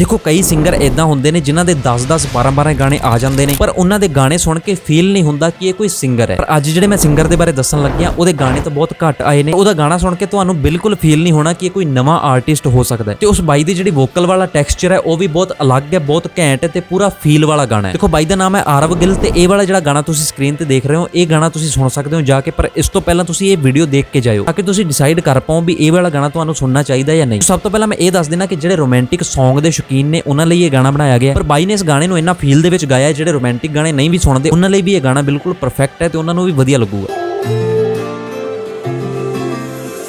ਦੇਖੋ, ਕਈ ਸਿੰਗਰ ਇਦਾਂ ਹੁੰਦੇ ਨੇ ਜਿਨ੍ਹਾਂ ਦੇ 10-10 12-12 ਗਾਣੇ ਆ ਜਾਂਦੇ ਨੇ, ਪਰ ਉਹਨਾਂ ਦੇ ਗਾਣੇ ਸੁਣ ਕੇ ਫੀਲ ਨਹੀਂ ਹੁੰਦਾ ਕਿ ਇਹ ਕੋਈ ਸਿੰਗਰ ਹੈ। ਪਰ ਅੱਜ ਜਿਹੜੇ ਮੈਂ ਸਿੰਗਰ ਦੇ ਬਾਰੇ ਦੱਸਣ ਲੱਗਿਆ ਉਹਦੇ ਗਾਣੇ ਤਾਂ ਬਹੁਤ ਘੱਟ ਆਏ ਨੇ। ਉਹਦਾ ਗਾਣਾ ਸੁਣ ਕੇ ਤੁਹਾਨੂੰ ਬਿਲਕੁਲ ਫੀਲ ਨਹੀਂ ਹੋਣਾ ਕਿ ਇਹ ਕੋਈ ਨਵਾਂ ਆਰਟਿਸਟ ਹੋ ਸਕਦਾ ਹੈ। ਤੇ ਉਸ ਬਾਈ ਦੀ ਜਿਹੜੀ ਵੋਕਲ ਵਾਲਾ ਟੈਕਸਚਰ ਹੈ, ਉਹ ਵੀ ਬਹੁਤ ਅਲੱਗ ਹੈ, ਬਹੁਤ ਘੈਂਟ ਹੈ ਤੇ ਪੂਰਾ ਫੀਲ ਵਾਲਾ ਗਾਣਾ ਹੈ। ਦੇਖੋ, ਬਾਈ ਦਾ ਨਾਮ ਹੈ ਆਰਵ ਗਿੱਲ ਤੇ ਇਹ ਵਾਲਾ ਜਿਹੜਾ ਗਾਣਾ ਤੁਸੀਂ ਸਕਰੀਨ ਤੇ ਦੇਖ ਰਹੇ ਹੋ, ਇਹ ਗਾਣਾ ਤੁਸੀਂ ਸੁਣ ਸਕਦੇ ਹੋ ਜਾ ਕੇ, ਪਰ ਇਸ ਤੋਂ ਪਹਿਲਾਂ ਤੁਸੀਂ ਇਹ ਵੀਡੀਓ ਦੇਖ ਕੇ ਜਾਇਓ, ਤਾਂ ਕਿ ਤੁਸੀਂ ਡਿਸਾਈਡ ਕਰ ਪਾਓ ਵੀ ਇਹ ਵਾਲਾ ਗਾਣਾ ਤੁਹਾਨੂੰ ਸੁਣਨਾ ਚਾਹੀਦਾ ਜਾਂ ਨਹੀਂ। ਸਭ ਤੋਂ ਪਹਿਲਾਂ ਮੈਂ ਇਹ ਦੱਸ ਦੇਣਾ ਕਿ ਜਿਹੜੇ ਰੋਮਾਂਟਿਕ Song ਦੇ ਸ਼ੌਕੀਨ ਨੇ ਉਹਨਾਂ ਲਈ ਇਹ ਗਾਣਾ ਬਣਾਇਆ ਗਿਆ ਪਰ ਬਾਈ ਨੇ ਇਸ ਗਾਣੇ ਨੂੰ ਇੰਨਾ ਫੀਲ ਦੇ ਵਿੱਚ ਗਾਇਆ ਜਿਹੜੇ ਰੋਮਾਂਟਿਕ ਗਾਣੇ ਨਹੀਂ ਵੀ ਸੁਣਦੇ, ਉਹਨਾਂ ਲਈ ਵੀ ਇਹ ਗਾਣਾ ਬਿਲਕੁਲ ਪਰਫੈਕਟ ਹੈ ਤੇ ਉਹਨਾਂ ਨੂੰ ਵੀ ਵਧੀਆ ਲੱਗੂਗਾ।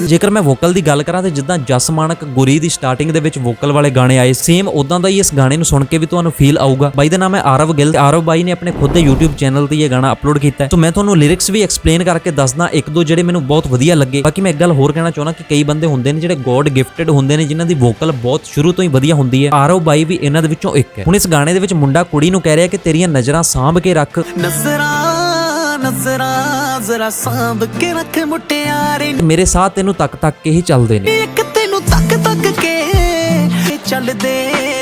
ਜੇਕਰ ਮੈਂ ਵੋਕਲ ਦੀ ਗੱਲ ਕਰਾਂ ਤੇ ਜਿੱਦਾਂ ਜਸ ਮਾਨਕ ਗੁਰੀ ਦੀ ਸਟਾਰਟਿੰਗ ਦੇ ਵਿੱਚ ਵੋਕਲ ਵਾਲੇ ਗਾਣੇ ਆਏ ਸੇਮ ਉਦਾਂ ਦਾ ਹੀ ਇਸ ਗਾਣੇ ਨੂੰ ਸੁਣ ਕੇ ਵੀ ਤੁਹਾਨੂੰ ਫੀਲ ਆਊਗਾ। ਬਾਈ ਦਾ ਨਾਮ ਹੈ ਆਰਵ ਗਿੱਲ ਆਰਵ ਬਾਈ ਨੇ ਆਪਣੇ ਖੁਦ ਦੇ YouTube ਚੈਨਲ ਤੇ ਇਹ ਗਾਣਾ ਅਪਲੋਡ ਕੀਤਾ ਹੈ। ਸੋ ਮੈਂ ਤੁਹਾਨੂੰ ਲਿਰਿਕਸ ਵੀ ਐਕਸਪਲੇਨ ਕਰਕੇ ਦੱਸਦਾ, ਇੱਕ ਦੋ ਜਿਹੜੇ ਮੈਨੂੰ ਬਹੁਤ ਵਧੀਆ ਲੱਗੇ। ਬਾਕੀ ਮੈਂ ਇੱਕ ਗੱਲ ਹੋਰ ਕਹਿਣਾ ਚਾਹੁੰਦਾ ਕਿ ਕਈ ਬੰਦੇ ਹੁੰਦੇ ਨੇ ਜਿਹੜੇ ਗੋਡ ਗਿਫਟਡ ਹੁੰਦੇ ਨੇ, ਜਿਨ੍ਹਾਂ ਦੀ ਵੋਕਲ ਬਹੁਤ ਸ਼ੁਰੂ ਤੋਂ ਹੀ ਵਧੀਆ ਹੁੰਦੀ ਹੈ। ਆਰਵ ਬਾਈ ਵੀ ਇਹਨਾਂ ਦੇ ਵਿੱਚੋਂ ਇੱਕ ਹੈ। ਹੁਣ ਇਸ ਗਾਣੇ ਦੇ ਵਿੱਚ ਮੁੰਡਾ ਕੁੜੀ ਨੂੰ ਕਹਿ ਰਿਹਾ ਕਿ ਤੇਰੀਆਂ ਨਜ਼ਰਾਂ ਸਾਂਭ ਕੇ ਰੱਖ। ਨਜ਼ਰਾਂ ਨਜ਼ਰਾਂ ਜ਼ਰਾ ਸਾਂਭ ਕੇ ਰੱਖ ਮੁਟਿਆਰੇ ਤੇ ਮੇਰੇ ਸਾਹ ਤੈਨੂੰ ਤੱਕ ਤੱਕ ਕੇ ਹੀ ਚੱਲਦੇ ਨੇ। ਇੱਕ ਤੈਨੂੰ ਤੱਕ ਤੱਕ ਕੇ ਚੱਲਦੇ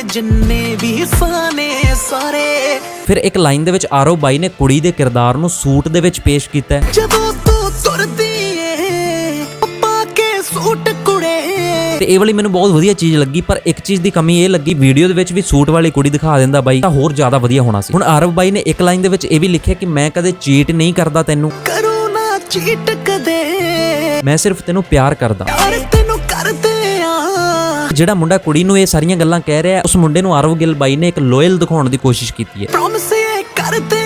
ਜਿੰਨੇ ਵੀ ਫਾਨੇ ਸਾਰੇ। ਫਿਰ ਇੱਕ ਲਾਈਨ ਦੇ ਵਿੱਚ ਆਰਵ ਬਾਈ ਨੇ ਕੁੜੀ ਦੇ ਕਿਰਦਾਰ ਨੂੰ ਸੂਟ ਦੇ ਵਿੱਚ ਪੇਸ਼ ਕੀਤਾ ਜਦੋਂ ਤੂੰ ਤੁਰਦੀ ਏ ਪਾ ਕੇ ਸੂਟ ਤੇ ਇਹ ਵਾਲੀ ਮੈਨੂੰ ਬਹੁਤ ਵਧੀਆ ਚੀਜ਼ ਲੱਗੀ ਪਰ ਇੱਕ ਚੀਜ਼ ਦੀ ਕਮੀ ਇਹ ਲੱਗੀ ਵੀਡੀਓ ਦੇ ਵਿੱਚ ਵੀ ਸੂਟ ਵਾਲੀ ਕੁੜੀ ਦਿਖਾ ਦਿੰਦਾ ਬਾਈ ਤਾਂ ਹੋਰ ਜ਼ਿਆਦਾ ਵਧੀਆ ਹੋਣਾ ਸੀ। ਹੁਣ ਆਰਵ ਬਾਈ ਨੇ ਇੱਕ ਲਾਈਨ ਦੇ ਵਿੱਚ ਇਹ ਵੀ ਲਿਖਿਆ ਕਿ ਮੈਂ ਕਦੇ ਚੀਟ ਨਹੀਂ ਕਰਦਾ ਤੈਨੂੰ। ਕਰੂ ਨਾ ਚੀਟ ਕਦੇ। ਮੈਂ ਸਿਰਫ ਤੈਨੂੰ ਪਿਆਰ ਕਰਦਾ। ਯਾਰ ਤੈਨੂੰ ਕਰਦੇ ਜਿਹੜਾ ਮੁੰਡਾ ਕੁੜੀ ਨੂੰ ਇਹ ਸਾਰੀਆਂ ਗੱਲਾਂ ਕਹਿ ਰਿਹਾ ਉਸ ਮੁੰਡੇ ਨੂੰ ਆਰਵ ਗਿੱਲ ਬਾਈ ਨੇ ਇੱਕ ਲੋਇਲ ਦਿਖਾਉਣ ਦੀ ਕੋਸ਼ਿਸ਼ ਕੀਤੀ ਹੈ। ਪ੍ਰੋਮਿਸ ਕਰਦੇ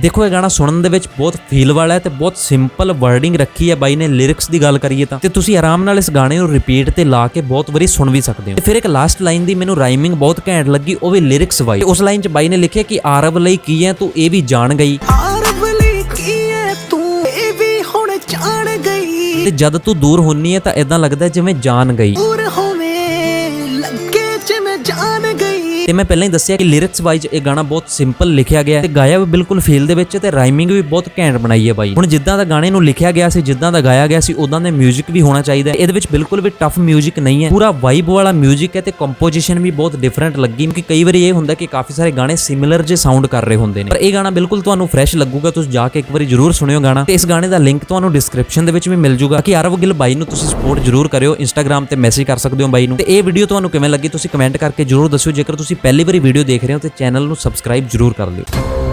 ਦੇਖੋ ਇਹ ਗਾਣਾ ਸੁਣਨ ਦੇ ਵਿੱਚ ਬਹੁਤ ਫੀਲ ਵਾਲਾ ਹੈ ਤੇ ਬਹੁਤ ਸਿੰਪਲ ਵਰਡਿੰਗ ਰੱਖੀ ਹੈ ਬਾਈ ਨੇ ਲਿਰਿਕਸ ਦੀ ਗੱਲ ਕਰੀਏ ਤਾਂ। ਤੇ ਤੁਸੀਂ ਆਰਾਮ ਨਾਲ ਇਸ ਗਾਣੇ ਨੂੰ ਰਿਪੀਟ ਤੇ ਲਾ ਕੇ ਬਹੁਤ ਵਾਰੀ ਸੁਣ ਵੀ ਸਕਦੇ ਹੋ। ਤੇ ਫਿਰ ਇੱਕ ਲਾਸਟ ਲਾਈਨ ਦੀ ਮੈਨੂੰ ਰਾਈਮਿੰਗ ਬਹੁਤ ਘੈਂਟ ਲੱਗੀ ਉਹ ਵੀ ਲਿਰਿਕਸ ਵਾਈ ਉਸ ਲਾਈਨ 'ਚ ਬਾਈ ਨੇ ਲਿਖਿਆ ਕਿ ਆਰਵ ਲਈ ਕੀ ਹੈ ਤੂੰ ਇਹ ਵੀ ਜਾਣ ਗਈ। ਆਰਵਲੀ ਕੀ ਐ ਤੂੰ ਇਹ ਵੀ ਹੁਣ ਜਾਣ ਗਈ। ਤੇ ਜਦ ਤੂੰ ਦੂਰ ਹੁੰਨੀ ਹੈ ਤਾਂ ਇਦਾਂ ਲੱਗਦਾ ਹੈ ਜਿਵੇਂ ਜਾਨ ਗਈ। ਤੇ ਮੈਂ ਪਹਿਲਾਂ ਹੀ ਦੱਸਿਆ ਕਿ ਲਿਰਿਕਸ ਵਾਈਜ਼ ਇਹ ਗਾਣਾ ਬਹੁਤ ਸਿੰਪਲ ਲਿਖਿਆ ਗਿਆ ਹੈ ਤੇ ਗਾਇਆ ਵੀ ਬਿਲਕੁਲ ਫੀਲ ਦੇ ਵਿੱਚ ਤੇ ਰਾਈਮਿੰਗ ਵੀ ਬਹੁਤ ਘੈਂਟ ਬਣਾਈ ਹੈ ਬਾਈ ਹੁਣ ਜਿੱਦਾਂ ਦਾ ਗਾਣੇ ਨੂੰ ਲਿਖਿਆ ਗਿਆ ਸੀ ਜਿੱਦਾਂ ਦਾ ਗਾਇਆ ਗਿਆ ਸੀ ਉਦਾਂ ਦਾ 뮤직 ਵੀ ਹੋਣਾ ਚਾਹੀਦਾ ਹੈ ਇਹਦੇ ਵਿੱਚ ਬਿਲਕੁਲ ਵੀ ਟਫ 뮤직 ਨਹੀਂ ਹੈ ਪੂਰਾ ਵਾਈਬ ਵਾਲਾ 뮤직 ਹੈ ਤੇ ਕੰਪੋਜੀਸ਼ਨ ਵੀ ਬਹੁਤ ਡਿਫਰੈਂਟ ਲੱਗੀ ਕਿਉਂਕਿ ਕਈ ਵਾਰੀ ਇਹ ਹੁੰਦਾ ਕਿ ਕਾਫੀ ਸਾਰੇ ਗਾਣੇ ਸਿਮਿਲਰ ਜੇ ਸਾਊਂਡ ਕਰ ਰਹੇ ਹੁੰਦੇ ਨੇ ਪਰ ਇਹ ਗਾਣਾ ਬਿਲਕੁਲ ਤੁਹਾਨੂੰ ਫਰੈਸ਼ ਲੱਗੂਗਾ ਤੁਸੀਂ ਜਾ ਕੇ ਇੱਕ ਵਾਰੀ ਜਰੂਰ ਸੁਣਿਓ ਗਾਣਾ ਤੇ ਇਸ ਗਾਣੇ ਦਾ ਲਿੰਕ ਤੁਹਾਨੂੰ ਡਿਸਕ੍ਰਿਪਸ਼ਨ ਦੇ ਵਿੱਚ ਵੀ ਮਿਲ ਜੂਗਾ ਕਿ ਅਰਵ ਗਿੱਲ ਬਾਈ ਨੂੰ ਤੁਸੀਂ ਸਪੋਰਟ ਜਰੂਰ ਕਰਿਓ ਇੰਸਟਾਗ੍ਰam ਤੇ ਮੈਸੇਜ ਕਰ ਸਕਦੇ ਹੋ ਬਾਈ ਨੂੰ ਤੇ ਇਹ ਵੀਡੀਓ ਤੁਹਾਨੂੰ ਕਿਵੇਂ ਲੱਗੀ ਤੁਸੀਂ ਕਮੈਂਟ ਕਰਕੇ ਜਰੂਰ ਦੱਸਿਓ ਜੇਕਰ ਤੁਸੀਂ ਪਹਿਲੀ ਵਾਰੀ ਵੀਡੀਓ ਦੇਖ ਰਹੇ ਹੋ ਤੇ ਚੈਨਲ ਨੂੰ ਸਬਸਕ੍ਰਾਈਬ ਜਰੂਰ ਕਰ ਲਿਓ।